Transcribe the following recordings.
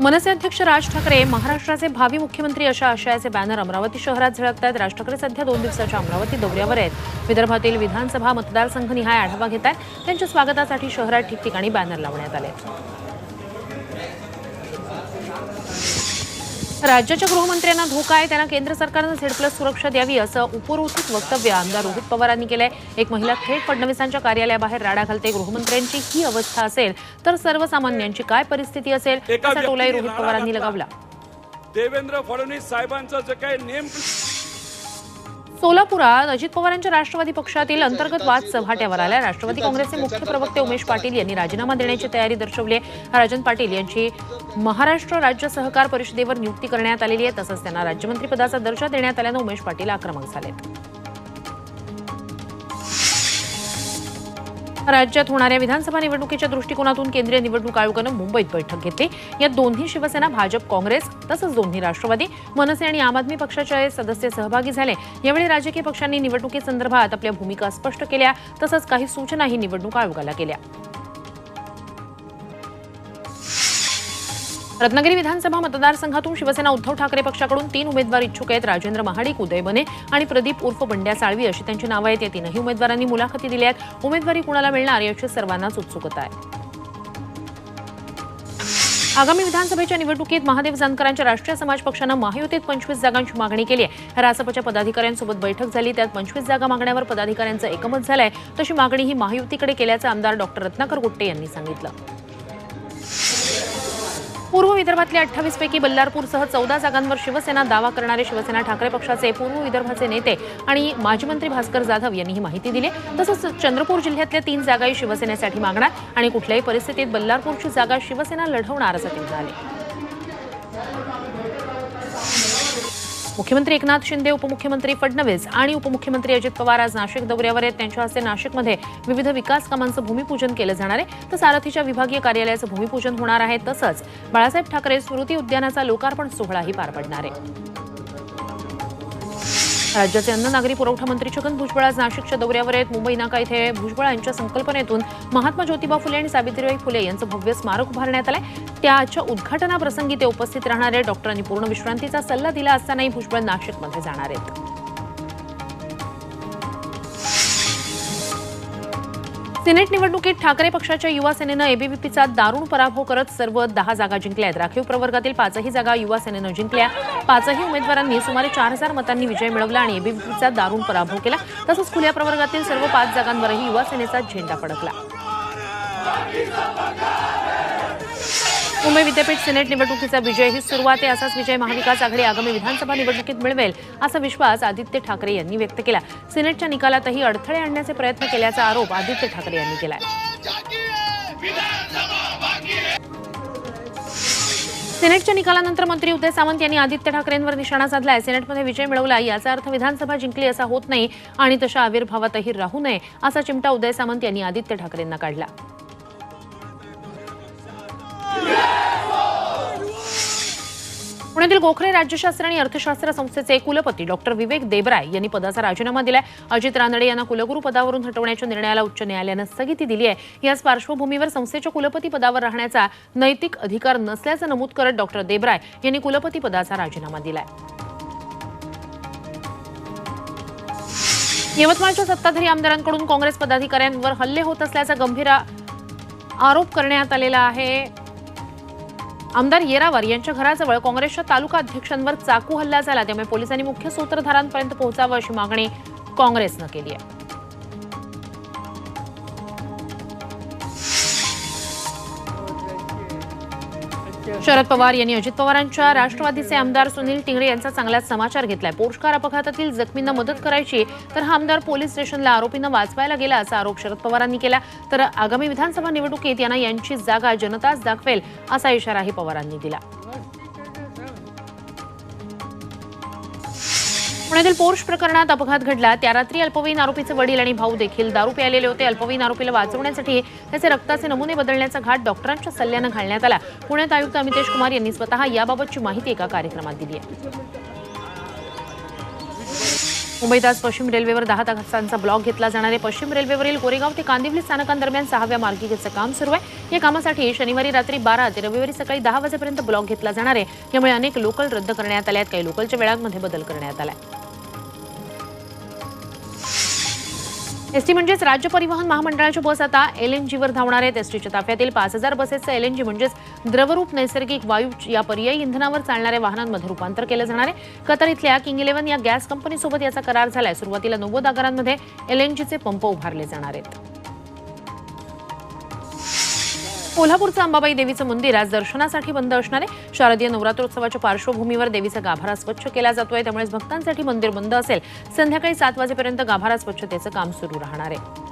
मनसे अध्यक्ष राज ठाकरे महाराष्ट्राचे भावी मुख्यमंत्री अशा आशयाचे बॅनर अमरावती शहरात झळकत आहेत राज ठाकरे सध्या दोन दिवसाच्या अमरावती दौऱ्यावर आहेत. विदर्भातील विधानसभा मतदारसंघनिहाय आढावा घेत आहेत त्यांच्या स्वागतासाठी शहरात ठिकठिकाणी बॅनर लावण्यात आले राज्याच्या गृहमंत्र्यांना धोका आहे त्यांना केंद्र सरकारनं झेड प्लस सुरक्षा द्यावी असं उपरोधित वक्तव्य आमदार रोहित पवारांनी केलंय. एक महिला थेट फडणवीसांच्या कार्यालयाबाहेर राडा घालते. गृहमंत्र्यांची ही अवस्था असेल तर सर्वसामान्यांची काय परिस्थिती असेल असा टोलाही रोहित पवारांनी लगावला. देवेंद्र फडणवीस साहेबांचं जे काही नेम सोलापुरात अजित पवारांच्या राष्ट्रवादी पक्षातील अंतर्गत वाद चव्हाट्यावर आल्या. राष्ट्रवादी काँग्रेसचे मुख्य प्रवक्ते उमेश पाटील यांनी राजीनामा देण्याची तयारी दर्शवली आहे. राजन पाटील यांची महाराष्ट्र राज्य सहकार परिषदेवर नियुक्ती करण्यात आलेली आहे. तसंच त्यांना राज्यमंत्रीपदाचा दर्जा देण्यात आल्यानं उमेश पाटील आक्रमक झाले राज्यात होणाऱ्या विधानसभा निवडणुकीच्या दृष्टिकोनातून केंद्रीय निवडणूक आयोगानं मुंबईत बैठक घेतली. यात दोन्ही शिवसेना भाजप काँग्रेस तसंच दोन्ही राष्ट्रवादी मनसे आणि आम आदमी पक्षाचे सदस्य सहभागी झाले. यावेळी राजकीय पक्षांनी निवडणुकीसंदर्भात आपल्या भूमिका स्पष्ट केल्या तसंच काही सूचनाही निवडणूक आयोगाला केल्या. रत्नागिरी विधानसभा मतदारसंघातून शिवसेना उद्धव ठाकरे पक्षाकडून तीन उमेदवार इच्छुक आहेत. राजेंद्र महाडिक उदय बने आणि प्रदीप उर्फ बंड्या साळवी अशी त्यांची नावं आहेत. या तीनही उमेदवारांनी मुलाखती दिल्या आहेत. उमेदवारी कुणाला मिळणार याची सर्वांनाच उत्सुकता आहे. आगामी विधानसभेच्या निवडणुकीत महादेव जानकरांच्या राष्ट्रीय समाज पक्षानं महायुतीत पंचवीस जागांची मागणी केली आहे. रासपच्या पदाधिकाऱ्यांसोबत बैठक झाली. त्यात पंचवीस जागा मागण्यावर पदाधिकाऱ्यांचं एकमत झालंय. तशी मागणी ही महायुतीकडे केल्याचं आमदार डॉक्टर रत्नाकर गुट्टे यांनी सांगितलं. पूर्व विदर्भातल्या अठ्ठावीस पैकी बल्लारपूरसह चौदा जागांवर शिवसेना दावा करणारे शिवसेना ठाकरे पक्षाचे पूर्व विदर्भाचे नेते आणि माजी मंत्री भास्कर जाधव यांनी ही माहिती दिली. तसंच चंद्रपूर जिल्ह्यातल्या तीन जागाही शिवसेनेसाठी मागणार आणि कुठल्याही परिस्थितीत बल्लारपूरची जागा शिवसेना लढवणार असं ते म्हणाले. मुख्यमंत्री एकनाथ शिंदे उपमुख्यमंत्री फडणवीस आणि उपमुख्यमंत्री अजित पवार आज नाशिक दौऱ्यावर आहेत. त्यांच्या हस्ते नाशिकमध्ये विविध विकास कामांचं भूमिपूजन केलं जाणार आहे. तर सारथीच्या विभागीय कार्यालयाचं भूमिपूजन होणार आहे. तसंच बाळासाहेब ठाकरे स्मृती उद्यानाचा लोकार्पण सोहळाही पार पडणार आहे. राज्याचे अन्न नागरी पुरवठा मंत्री छगन भुजबळ आज नाशिकच्या दौऱ्यावर आहेत. मुंबई नाका इथे भुजबळ यांच्या संकल्पनेतून महात्मा ज्योतिबा फुले आणि सावित्रीबाई फुले यांचं भव्य स्मारक उभारण्यात आलंय. त्याच्या उद्घाटनाप्रसंगी ते उपस्थित राहणार डॉक्टरांनी पूर्ण विश्रांतीचा सल्ला दिला असतानाही भुजबळ नाशिकमध्ये जाणार आहेत. सिनेट निवडणुकीत ठाकरे पक्षाच्या युवा सेनेनं एबीव्हीपीचा दारुण पराभव करत सर्व दहा जागा जिंकल्या आहेत राखीव प्रवर्गातील पाचही जागा युवा सेनेनं जिंकल्या. पाचही उमेदवारांनी सुमारे चार हजार मतांनी विजय मिळवला आणि एबीव्हीपीचा दारुण पराभव केला. तसंच खुल्या प्रवर्गातील सर्व पाच जागांवरही युवा सेनेचा झेंडा फडकला. मुंबई विद्यापीठ सिनेट निवडणुकीचा विजय ही सुरुवात आहे. असाच विजय महाविकास आघाडी आगामी विधानसभा निवडणुकीत मिळवेल असा विश्वास आदित्य ठाकरे यांनी व्यक्त केला सिनेटच्या निकालातही अडथळे आणण्याचे प्रयत्न केल्याचा आरोप आदित्य ठाकरे यांनी केला सिनेटच्या निकालानंतर मंत्री उदय सामंत यांनी आदित्य ठाकरेंवर निशाणा साधलाय. सिनेटमध्ये विजय मिळवला याचा अर्थ विधानसभा जिंकली असा होत नाही आणि तशा आविर्भावातही राहू नये असा चिमटा उदय सामंत यांनी आदित्य ठाकरेंना काढला. पुण्यातील गोखले राज्यशास्त्र आणि अर्थशास्त्र संस्थेचे कुलपती डॉक्टर विवेक देबराय यांनी पदाचा राजीनामा दिलाय. अजित रानडे यांना कुलगुरू पदावरून हटवण्याच्या निर्णयाला उच्च न्यायालयानं स्थगिती दिली आहे. याच पार्श्वभूमीवर संस्थेच्या कुलपती पदावर राहण्याचा नैतिक अधिकार नसल्याचं नमूद करत डॉक्टर देबराय यांनी कुलपती पदाचा राजीनामा दिलाय. यवतमाळच्या सत्ताधारी आमदारांकडून काँग्रेस पदाधिकाऱ्यांवर हल्ले होत असल्याचा गंभीर आरोप करण्यात आलेला आहे. आमदार येरावर यांच्या घराजवळ काँग्रेसच्या तालुका अध्यक्षांवर चाकू हल्ला झाला. त्यामुळे पोलिसांनी मुख्य सूत्रधारांपर्यंत पोहोचावं अशी मागणी काँग्रेसनं केली आहे. शरद पवार यांनी अजित पवारांच्या राष्ट्रवादीचे आमदार सुनील टिंगरे यांचा चांगलाच समाचार घेतलाय. पोर्शकार अपघातातील जखमींना मदत करायची तर हा आमदार पोलीस स्टेशनला आरोपींना वाचवायला गेला असा आरोप शरद पवारांनी केला. तर आगामी विधानसभा निवडणुकीत यांना यांची जागा जनताच दाखवेल असा इशाराही पवारांनी दिला. पुण्यातील पोर्श प्रकरणात अपघात घडला. त्या रात्री अल्पवयीन आरोपीचे वडील आणि भाऊ देखील दारू प्यालेले होते. अल्पवयीन आरोपीला वाचवण्यासाठी त्याचे रक्ताचे नमुने बदलण्याचा घाट डॉक्टरांच्या सल्ल्यानं घालण्यात आला. पुण्यात आयुक्त अमितेश कुमार यांनी स्वतः याबाबतची माहिती एका कार्यक्रमात दिली आहे. मुंबईत आज पश्चिम रेल्वेवर दहा तासांचा ब्लॉक घेतला जाणार आहे. पश्चिम रेल्वेवरील कोरेगाव ते कांदिवली स्थानकांदरम्यान सहाव्या मार्गिकेचं काम सुरू आहे. या कामासाठी शनिवारी रात्री बारा ते रविवारी सकाळी दहा वाजेपर्यंत ब्लॉक घेतला जाणार आहे. यामुळे अनेक लोकल रद्द करण्यात आल्या आहेत. काही लोकलच्या वेळांमध्ये बदल करण्यात आला आहे एसटी म्हणजेच राज्य परिवहन महामंडळाच्या बस आता एल एन जीवर धावणार आहेत. एसटीच्या ताफ्यातील पाच हजार बसेसचं एल एन जी म्हणजेच द्रवरूप नैसर्गिक वायू या पर्यायी इंधनावर चालणाऱ्या वाहनांमध्ये रूपांतर केलं जाणार आहे. कतर इथल्या किंग इलेव्हन या गॅस कंपनीसोबत याचा करार झालाय. सुरुवातीला नव्वद आगारांमध्ये एल एन जीचे पंप उभारले जाणार आहेत. कोल्हापूरचं अंबाबाई देवीचं मंदिर आज दर्शनासाठी बंद असणार आहे. शारदीय नवरात्रोत्सवाच्या पार्श्वभूमीवर देवीचा गाभारा स्वच्छ केला जातोय. त्यामुळेच भक्तांसाठी मंदिर बंद असेल. संध्याकाळी सात वाजेपर्यंत गाभारा स्वच्छतेचं काम सुरू राहणार आहे.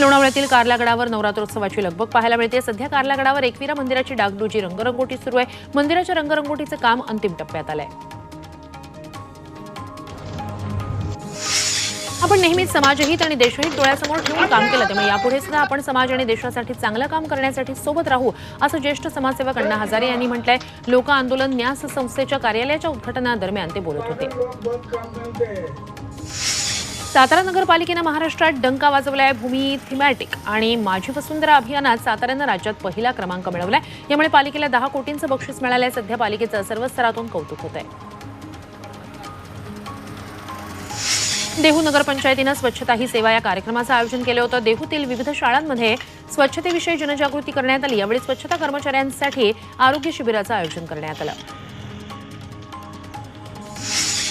लोणावळ्यातील कारलागडावर नवरात्रोत्सवाची लगबग पाहायला मिळते. सध्या कारलागडावर एकविरा मंदिराची डागडुजी रंगरंगोटी सुरू आहे. मंदिराच्या रंगरंगोटीचं काम अंतिम टप्प्यात आलंय. आपण नेहमीच समाजहित आणि देशहित डोळ्यासमोर ठेवून काम केलं त्यामुळे यापुढे सुद्धा आपण समाज आणि देशासाठी चांगलं काम करण्यासाठी सोबत राहू असं ज्येष्ठ समाजसेवक अण्णा हजारे यांनी म्हटलंय. लोक आंदोलन न्यास संस्थेच्या कार्यालयाच्या उद्घाटनादरम्यान ते बोलत होते. सातारा नगरपालिकेनं महाराष्ट्रात डंका वाजवलाय भूमी थिमॅटिक आणि माझी वसुंधरा अभियानात साताऱ्यानं राज्यात पहिला क्रमांक मिळवलाय. यामुळे पालिकेला दहा कोटींचं बक्षीस मिळालंय सध्या पालिकेचं सर्व स्तरातून कौतुक होत आहे देहू नगरपंचायतीनं स्वच्छता ही सेवा या कार्यक्रमाचं आयोजन केलं होतं. देहूतील विविध शाळांमध्ये स्वच्छतेविषयी जनजागृती करण्यात आली. यावेळी स्वच्छता कर्मचाऱ्यांसाठी आरोग्य शिबिराचं आयोजन करण्यात आलं.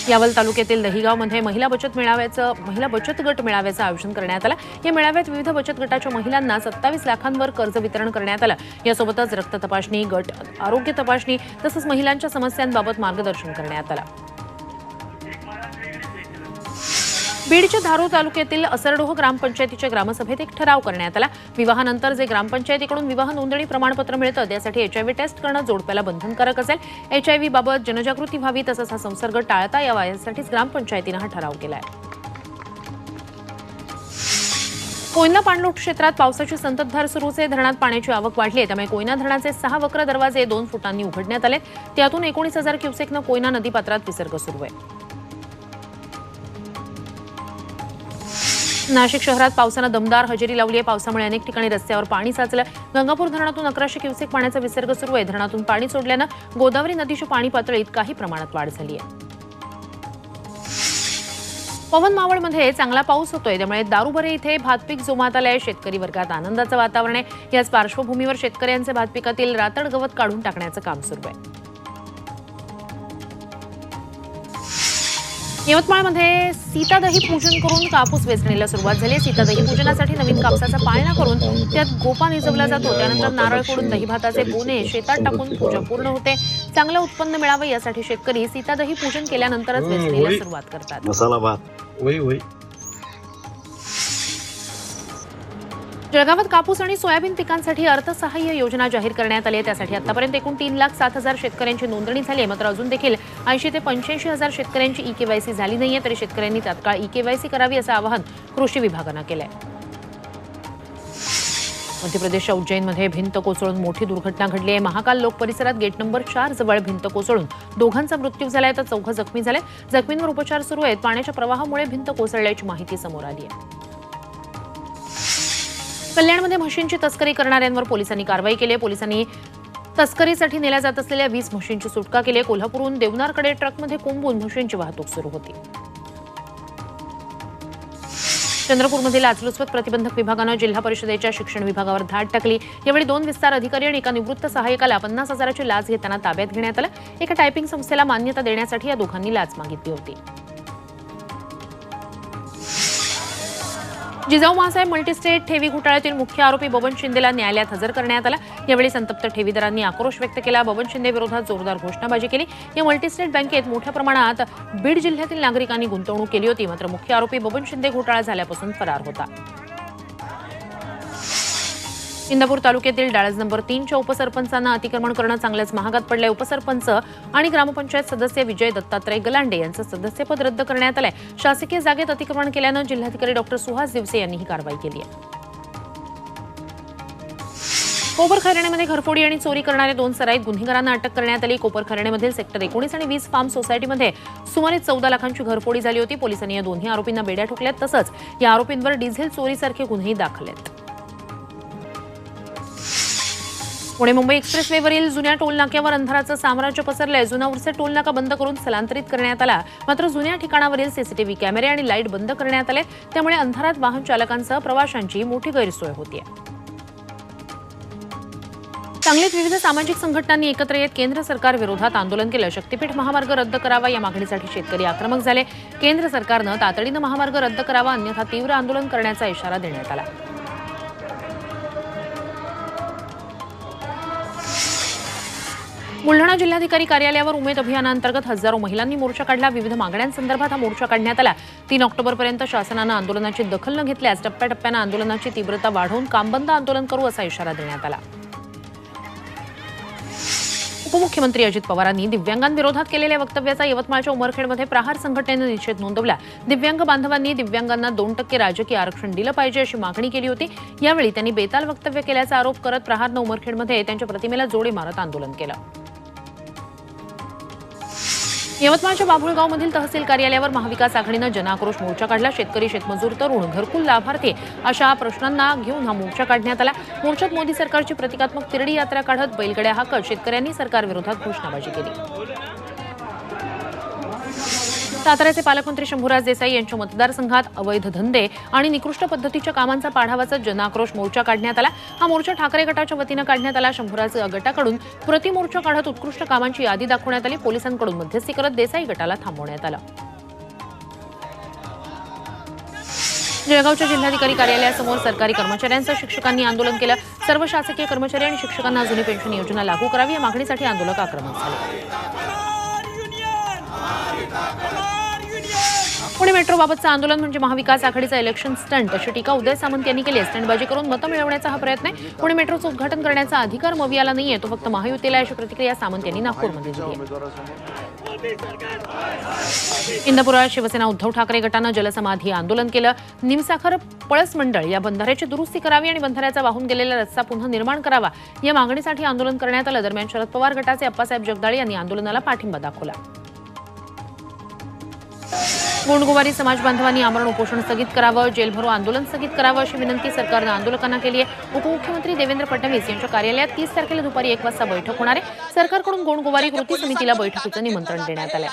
यावल तालुक्यातील दहिगावमध्ये महिला बचत मेळाव्याचं महिला बचत गट मेळाव्याचं आयोजन करण्यात आलं. या मेळाव्यात विविध बचत गटाच्या महिलांना सत्तावीस लाखांवर कर्ज वितरण करण्यात आलं. यासोबतच रक्त तपासणी गट आरोग्य तपासणी तसंच महिलांच्या समस्यांबाबत मार्गदर्शन करण्यात आलं. बीडच्या धारूर तालुक्यातील असरडोह ग्रामपंचायतीच्या ग्रामसभेत एक ठराव करण्यात आला. विवाहानंतर जे ग्रामपंचायतीकडून विवाह नोंदणी प्रमाणपत्र मिळतं त्यासाठी एचआयव्ही टेस्ट करणं जोडप्याला बंधनकारक असेल. एचआयव्ही बाबत जनजागृती व्हावी तसंच हा संसर्ग टाळता यावा यासाठीच ग्रामपंचायतीनं हा ठराव केलाय. कोयना पाणलोट क्षेत्रात पावसाची संततधार सुरूच आहे धरणात पाण्याची आवक वाढली आहे त्यामुळे कोयना धरणाचे सहा वक्र दरवाजे दोन फुटांनी उघडण्यात आले त्यातून एकोणीस हजार क्युसेकनं कोयना नदीपात्रात विसर्ग सुरू आहे. नाशिक शहरात पावसानं दमदार हजेरी लावली आहे पावसामुळे अनेक ठिकाणी रस्त्यावर पाणी साचलं गंगापूर धरणातून अकराशे क्युसेक पाण्याचा विसर्ग सुरू आहे. धरणातून पाणी सोडल्यानं गोदावरी नदीच्या पाणी पातळीत काही प्रमाणात वाढ झाली आहे पवन मावळमध्ये चांगला पाऊस होतोय. त्यामुळे दारुबरे इथे भातपीक जोमात आलंय. शेतकरी वर्गात आनंदाचं वातावरण आहे. याच पार्श्वभूमीवर शेतकऱ्यांचे भातपिकातील रातड गवत काढून टाकण्याचं काम सुरू आहे. यवतमाळमध्ये सीतादही पूजन करून कापूस वेचणीला सुरुवात झाली. सीतादही पूजनासाठी नवीन कापसाचा पाळणा करून त्यात गोपा निजवला जातो. त्यानंतर नारळ फोडून दही भाताचे बोने शेतात टाकून पूजा पूर्ण होते. चांगलं उत्पन्न मिळावं यासाठी शेतकरी सीतादही पूजन केल्यानंतरच वेचणीला सुरुवात करतात. मसाला भात. जळगावात कापूस आणि सोयाबीन पिकांसाठी अर्थसहाय्य योजना जाहीर करण्यात आली आहे. त्यासाठी आतापर्यंत एकूण तीन लाख सात हजार शेतकऱ्यांची नोंदणी झाली आहे. मात्र अजून देखील ऐंशी ते पंच्याऐंशी हजार शेतकऱ्यांची ई केवायसी झाली नाहीये तरी शेतकऱ्यांनी तात्काळ ई केवायसी करावी असं आवाहन कृषी विभागानं केलं आहे मध्य प्रदेशच्या उज्जैनमध्ये भिंत कोसळून मोठी दुर्घटना घडली आहे. महाकाल लोक परिसरात गेट नंबर चार जवळ भिंत कोसळून दोघांचा मृत्यू झालाय. तर चौघं जखमी झाले. जखमींवर उपचार सुरू आहेत. पाण्याच्या प्रवाहामुळे भिंत कोसळल्याची माहिती समोर आली आहे. कल्याणमध्ये म्हशींची तस्करी करणाऱ्यांवर पोलिसांनी कारवाई केली पोलिसांनी तस्करीसाठी नेल्या जात असलेल्या वीस म्हशींची सुटका केली कोल्हापूरहून देवनारकडे ट्रकमध्ये कोंबून म्हशींची वाहतूक सुरू होती. चंद्रपूरमधील लाचलुचपत प्रतिबंधक विभागानं जिल्हा परिषदेच्या शिक्षण विभागावर धाड टाकली. यावेळी दोन विस्तार अधिकारी आणि एका निवृत्त सहाय्यकाला पन्नास हजाराची लाच घेताना ताब्यात घेण्यात आलं. एका टायपिंग संस्थेला मान्यता देण्यासाठी या दोघांनी लाच मागितली होती. जिजाऊ मासाहेब मल्टीस्टेट ठेवी घोटाळ्यातील मुख्य आरोपी बबन शिंदेला न्यायालयात हजर करण्यात आला. यावेळी संतप्त ठेवीदारांनी आक्रोश व्यक्त केला. बबन शिंदे विरोधात जोरदार घोषणाबाजी केली. या मल्टीस्टेट बँकेत मोठ्या प्रमाणात बीड जिल्ह्यातील नागरिकांनी गुंतवणूक केली होती. मात्र मुख्य आरोपी बबन शिंदे घोटाळा झाल्यापासून फरार होता. इंदापूर तालुक्यातील डाळज नंबर तीनच्या उपसरपंचांना अतिक्रमण करणं चांगल्याच महागात पडलंय. उपसरपंच आणि ग्रामपंचायत सदस्य विजय दत्तात्रय गलांडे यांचं सदस्यपद रद्द करण्यात आलंय. शासकीय जागेत अतिक्रमण केल्यानं जिल्हाधिकारी डॉक्टर सुहास दिवसे यांनी ही कारवाई केली आहे. कोपरखैरण्यामध्ये घरफोडी आणि चोरी करणाऱ्या दोन सराईत गुन्हेगारांना अटक करण्यात आली. कोपरखैरण्यामधील सेक्टर एकोणीस आणि वीस फार्म सोसायटीमध्ये सुमारे चौदा लाखांची घरफोडी झाली होती. पोलिसांनी या दोन्ही आरोपींना बेड्या ठोकल्यात. तसंच या आरोपींवर डिझेल चोरीसारखे गुन्हेही दाखल आहेत. पुणे मुंबई एक्सप्रेसवेवरील जुन्या टोलनाक्यावर अंधाराचं साम्राज्य पसरलंय. जुना उर्से टोलनाका बंद करून स्थलांतरित करण्यात आला. मात्र जुन्या ठिकाणावरील सीसीटीव्ही कॅमेरे आणि लाइट बंद करण्यात आले. त्यामुळे अंधारात वाहन चालकांसह प्रवाशांची मोठी गैरसोय होती सांगलीत विविध सामाजिक संघटनांनी एकत्र येत केंद्र सरकार विरोधात आंदोलन केलं. शक्तीपीठ महामार्ग रद्द करावा या मागणीसाठी शेतकरी आक्रमक झाले. केंद्र सरकारनं तातडीनं महामार्ग रद्द करावा अन्यथा तीव्र आंदोलन करण्याचा इशारा देण्यात आला. बुलढाणा जिल्हाधिकारी कार्यालयावर उमेद अभियानाअंतर्गत हजारो महिलांनी मोर्चा काढला. विविध मागण्यांसंदर्भात हा मोर्चा काढण्यात आला. तीन ऑक्टोबरपर्यंत शासनानं आंदोलनाची दखल न घेतल्यास टप्प्याटप्प्यानं आंदोलनाची तीव्रता वाढवून कामबंद आंदोलन करू असा इशारा देण्यात आला. उपमुख्यमंत्री अजित पवारांनी दिव्यांगांविरोधात केलेल्या वक्तव्याचा यवतमाळच्या उमरखेडमध्ये प्रहार संघटनेनं निषेध नोंदवला. दिव्यांग बांधवांनी दिव्यांगांना दोन टक्के राजकीय आरक्षण दिलं पाहिजे अशी मागणी केली होती. यावेळी त्यांनी बेताल वक्तव्य केल्याचा आरोप करत प्रहारनं उमरखेडमध्ये त्यांच्या प्रतिमेला जोडी मारत आंदोलन केलं. यवतमाळच्या बाभुळगावमधील तहसील कार्यालयावर महाविकास आघाडीनं जनाक्रोश मोर्चा काढला. शेतकरी शेतमजूर तरुण घरकुल लाभार्थी अशा प्रश्नांना घेऊन हा मोर्चा काढण्यात आला. मोर्चात मोदी सरकारची प्रतिकात्मक तिरडी यात्रा काढत बैलगड्या हाकत शेतकऱ्यांनी सरकारविरोधात घोषणाबाजी केली. साताऱ्याचे पालकमंत्री शंभूराज देसाई यांच्या मतदारसंघात अवैध धंदे आणि निकृष्ट पद्धतीच्या कामांचा पाढावाचा जनाक्रोश मोर्चा काढण्यात आला. हा मोर्चा ठाकरे गटाच्या वतीनं काढण्यात आला. शंभूराज गटाकडून प्रतिमोर्चा काढत उत्कृष्ट कामांची यादी दाखवण्यात आली. पोलिसांकडून मध्यस्थी करत देसाई गटाला थांबवण्यात आलं. जळगावच्या जिल्हाधिकारी कार्यालयासमोर सरकारी कर्मचाऱ्यांचं शिक्षकांनी आंदोलन केलं. सर्व शासकीय कर्मचारी आणि शिक्षकांना जुनी पेन्शन योजना लागू करावी या मागणीसाठी आंदोलक आक्रमक झाले. पुणे मेट्रोबाबतचं आंदोलन म्हणजे महाविकास आघाडीचा इलेक्शन स्टंट अशी टीका उदय सामंत यांनी केली स्टंटबाजी करून मतं मिळवण्याचा हा प्रयत्न आहे. पुणे मेट्रोचं उद्घाटन करण्याचा अधिकार मवियाला नाहीये. तो फक्त महायुतीला आहे अशी प्रतिक्रिया सामंत यांनी नागपूरमध्ये दिली इंदापुरात शिवसेना उद्धव ठाकरे गटानं जलसमाधी आंदोलन केलं. निमसाखर पळस मंडळ या बंधाऱ्याची दुरुस्ती करावी आणि बंधाऱ्याचा वाहून गेलेला रस्ता पुन्हा निर्माण करावा या मागणीसाठी आंदोलन करण्यात आलं. दरम्यान शरद पवार गटाचे अप्पासाहेब जगदाळे यांनी आंदोलनाला पाठिंबा दाखवला. गोंडगोवारी समाज बांधवांनी आमरण उपोषण स्थगित करावं जेलभरो आंदोलन स्थगित करावं अशी विनंती सरकारनं आंदोलकांना केली आहे. उपमुख्यमंत्री देवेंद्र फडणवीस यांच्या कार्यालयात तीस तारखेला दुपारी एक वाजता बैठक होणार आहे. सरकारकडून गुणगुवारी कृती समितीला बैठकीचं निमंत्रण देण्यात आलं